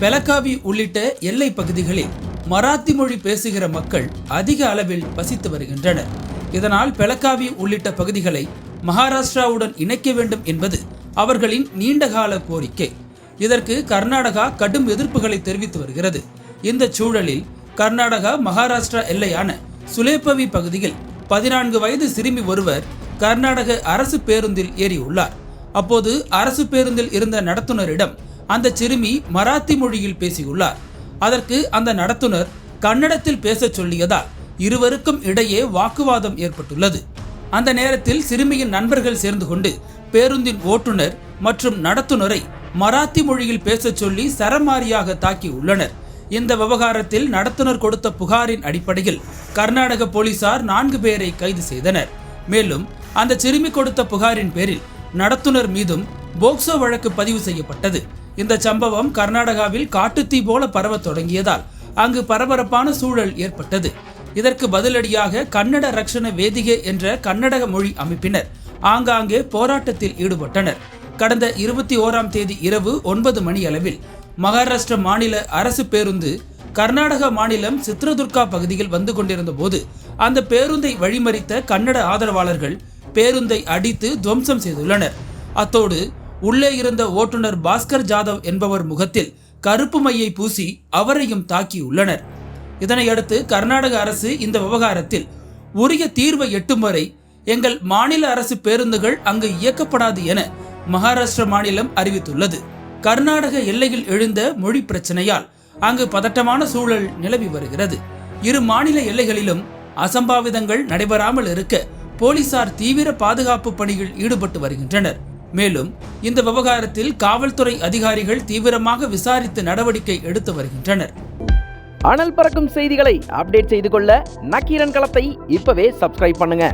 பெலகாவி உள்ளிட்ட எல்லை பகுதிகளில் மராத்தி மொழி பேசுகிற மக்கள் அதிக அளவில் வசித்து வருகின்றனர். இதனால் பெலகாவி உள்ளிட்ட பகுதிகளை மகாராஷ்டிராவுடன் இணைக்க வேண்டும் என்பது அவர்களின் நீண்டகால கோரிக்கை. இதற்கு கர்நாடகா கடும் எதிர்ப்புகளை தெரிவித்து வருகிறது. இந்த சூழலில் கர்நாடகா மகாராஷ்டிரா எல்லையான சுலேப்பவி பகுதியில் பதினான்கு வயது சிறுமி ஒருவர் கர்நாடக அரசு பேருந்தில் ஏறியுள்ளார். அப்போது அரசு பேருந்தில் இருந்த நடத்துனரிடம் அந்த சிறுமி மராத்தி மொழியில் பேசியுள்ளார். அதற்கு அந்த நடத்துனர் கன்னடத்தில் பேசச் சொல்லியதால் இருவருக்கும் இடையே வாக்குவாதம் ஏற்பட்டுள்ளது. அந்த நேரத்தில் சிறுமியின் நண்பர்கள் சேர்ந்து கொண்டு பேருந்தின் ஓட்டுநர் மற்றும் நடத்துனரை மராத்தி மொழியில் பேசச் சொல்லி சரமாரியாக தாக்கி உள்ளனர். இந்த விவகாரத்தில் நடத்துனர் கொடுத்த புகாரின் அடிப்படையில் கர்நாடக போலீசார் நான்கு பேரை கைது செய்தனர். மேலும் அந்த சிறுமி கொடுத்த புகாரின் பேரில் நடத்துனர் மீதும் போக்சோ வழக்கு பதிவு செய்யப்பட்டது. இந்த சம்பவம் கர்நாடகாவில் காட்டுத்தீ போல பரவத் தொடங்கியதால் அங்கு பரபரப்பான சூழல் ஏற்பட்டது. இதற்கு பதிலடியாக கன்னட ரக்ஷண வேதிகை என்ற கன்னடக மொழி அமைப்பினர் ஆங்காங்கே போராட்டத்தில் ஈடுபட்டனர். கடந்த இருபத்தி ஓராம் தேதி இரவு ஒன்பது மணி அளவில் மகாராஷ்டிர மாநில அரசு பேருந்து கர்நாடக மாநிலம் சித்ரதுர்கா பகுதியில் வந்து கொண்டிருந்த போது அந்த பேருந்தை வழிமறித்த கன்னட ஆதரவாளர்கள் பேருந்தை அடித்து துவம்சம் செய்துள்ளனர். அத்தோடு உள்ளே இருந்த ஓட்டுநர் பாஸ்கர் ஜாதவ் என்பவர் முகத்தில் கருப்பு மையை பூசி அவரையும் தாக்கியுள்ளனர் இதனையடுத்து கர்நாடக அரசு இந்த விவகாரத்தில் உரிய தீர்வை எட்டும் வரை எங்கள் மாநில அரசு பேருந்துகள் அங்கு இயக்கப்படாது என மகாராஷ்டிர மாநிலம் அறிவித்துள்ளது. கர்நாடக எல்லையில் எழுந்த மொழி பிரச்சனையால் அங்கு பதட்டமான சூழல் நிலவி வருகிறது. இரு மாநில எல்லைகளிலும் அசம்பாவிதங்கள் நடைபெறாமல் இருக்க போலீசார் தீவிர பாதுகாப்பு பணியில் ஈடுபட்டு வருகின்றனர். மேலும் இந்த விவகாரத்தில் காவல்துறை அதிகாரிகள் தீவிரமாக விசாரித்து நடவடிக்கை எடுத்து வருகின்றனர். அனல் பறக்கும் செய்திகளை அப்டேட் செய்து கொள்ள நக்கீரன் களத்தை இப்பவே சப்ஸ்கிரைப் பண்ணுங்க.